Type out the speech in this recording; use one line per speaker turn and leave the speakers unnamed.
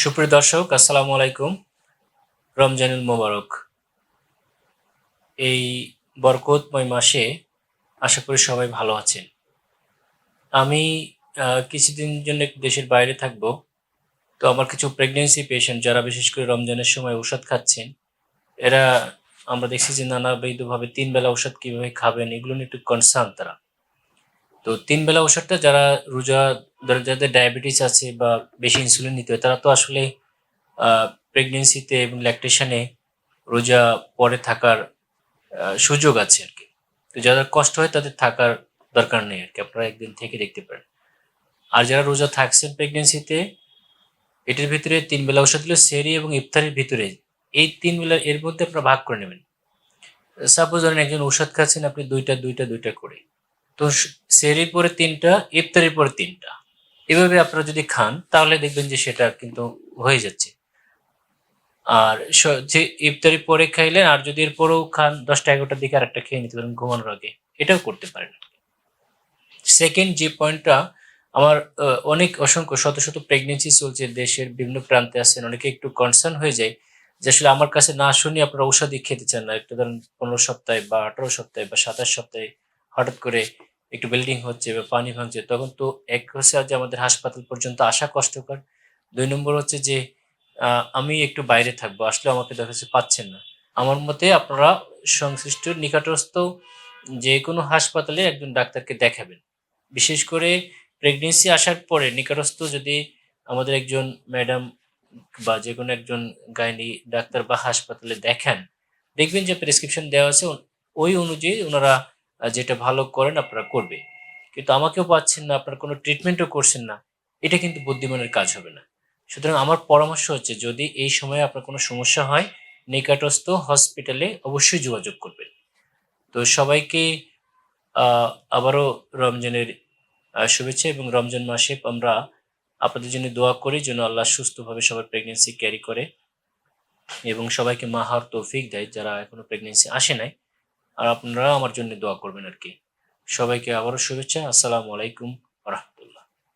সুপ্রিয় দর্শক, আসসালামু আলাইকুম। রমজানুল মোবারক। এই বরকতময় মাসে আশা করি সবাই ভালো আছেন। আমি কিছুদিন জন্য দেশের বাইরে থাকব। তো আমার কিছু প্রেগনেন্সি পেশেন্ট যারা বিশেষ করে রমজানের সময় ওষুধ খাচ্ছেন, এরা আমরা দেখছি যে নানাবিধভাবে তিন বেলা ওষুধ কীভাবে খাবেন, এগুলো নিয়ে একটু কনসার্ন তারা। তো তিন বেলা ওষুধটা যারা রোজা যাদের ডায়াবেটিস আছে বা বেশি ইনসুলিন নিতে হয়, তারা তো আসলে প্রেগনেন্সিতে এবং ল্যাকটেশনে রোজা পরে থাকার সুযোগ আছে আর কি। তো যাদের কষ্ট হয়, তাদের থাকার দরকার নেই আর কি। আপনারা একদিন থেকে দেখতে পারেন। আর যারা রোজা থাকছেন প্রেগনেন্সিতে এটার ভিতরে তিন বেলা ওষুধ হলো সেরি এবং ইফতারের ভিতরে। এই তিন বেলা এর মধ্যে আপনারা ভাগ করে নেবেন। সাপোজ ধরেন একজন ওষুধ খাচ্ছেন, আপনি দুইটা দুইটা দুইটা করে। তো সেরির পরে তিনটা, ইফতারির পরে তিনটা। এভাবে আপনারা যদি খান, তাহলে দেখবেন যে সেটা কিন্তু হয়ে যাচ্ছে। আর যে ইফতারি পরে খাইলেন, আর যদি এরপরেও খান, দশটা এগারোটার দিকে আরেকটা খেয়ে নিতে পারেন ঘুমানোর আগে। এটাও করতে পারেন সেকেন্ড যে পয়েন্টটা আমার অনেক অসংখ্য, শত শত প্রেগনেন্সি চলছে দেশের বিভিন্ন প্রান্তে আছেন, অনেকে একটু কনসার্ন হয়ে যায় যে আসলে আমার কাছে না শুনে আপনারা ঔষধই খেতে চান না। একটু ধরেন পনেরো সপ্তাহে বা আঠারো সপ্তাহে বা সাতাশ সপ্তাহে হঠাৎ করে একটু বিল্ডিং হচ্ছে বা পানি ভাঙছে, তখন তো এক হচ্ছে যে আমাদের হাসপাতাল পর্যন্ত আসা কষ্টকর। দুই নম্বর হচ্ছে যে আমি একটু বাইরে থাকব, আসলে আমাকে দেখা যাচ্ছে পাচ্ছেন না। আমার মতে আপনারা সংশ্লিষ্ট নিকটস্থ যে কোনো হাসপাতালে একজন ডাক্তারকে দেখাবেন। বিশেষ করে প্রেগনেন্সি আসার পরে নিকটস্থ যদি আমাদের একজন ম্যাডাম বা যে কোনো একজন গাইনি ডাক্তার বা হাসপাতালে দেখান, দেখবেন যে প্রেসক্রিপশন দেওয়া আছে, ওই অনুযায়ী ওনারা যেটা ভালো করেন আপনারা করবে। কিন্তু আমাকেও পাচ্ছেন না, আপনার কোনো ট্রিটমেন্টও করছেন না, এটা কিন্তু বুদ্ধিমানের কাজ হবে না। সুতরাং আমার পরামর্শ হচ্ছে, যদি এই সময়ে আপনার কোনো সমস্যা হয়, নিকটস্থ হসপিটালে অবশ্যই যোগাযোগ করবেন। তো সবাইকে আবারও রমজানের শুভেচ্ছা এবং রমজান মাসে আমরা আপনাদের জন্য দোয়া করি, যেন আল্লাহ সুস্থভাবে সবার প্রেগনেন্সি ক্যারি করে। এবং সবাইকে মা হওয়ার তৌফিক দেয় যারা এখনও প্রেগনেন্সি আসে নাই। আর আপনারা আমার জন্য দোয়া করবেন আর কি। সবাইকে আবারও শুভেচ্ছা। আসসালামু আলাইকুম রহমতুল্লাহ।